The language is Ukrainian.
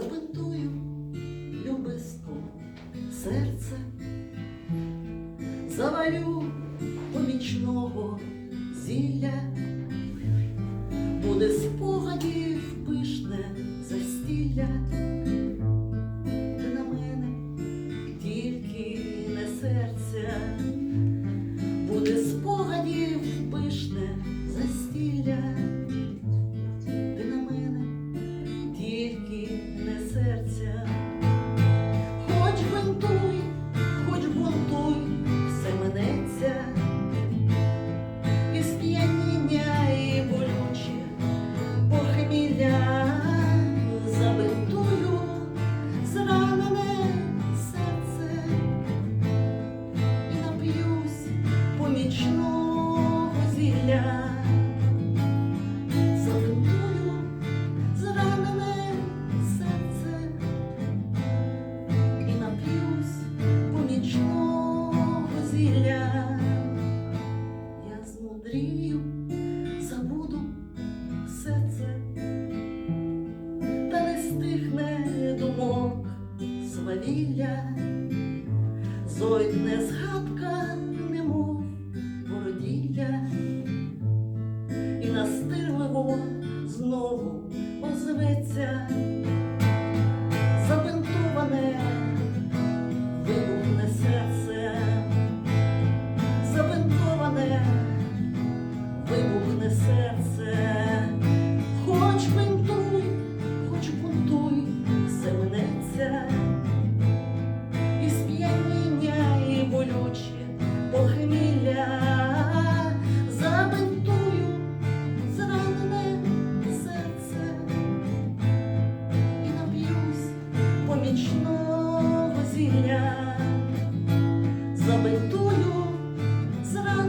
забинтую любиску серце, заварю помічного зілля, буде спогадів пишне застілля, ти на мене тільки не серця, помічного зілля. Забинтую зранене серце і нап'юсь помічного зілля. Я змудрію, забуду все та не стихне думок свавілля, зойдне згадка, настирливо знову озветься нічного зілля забитую зранку.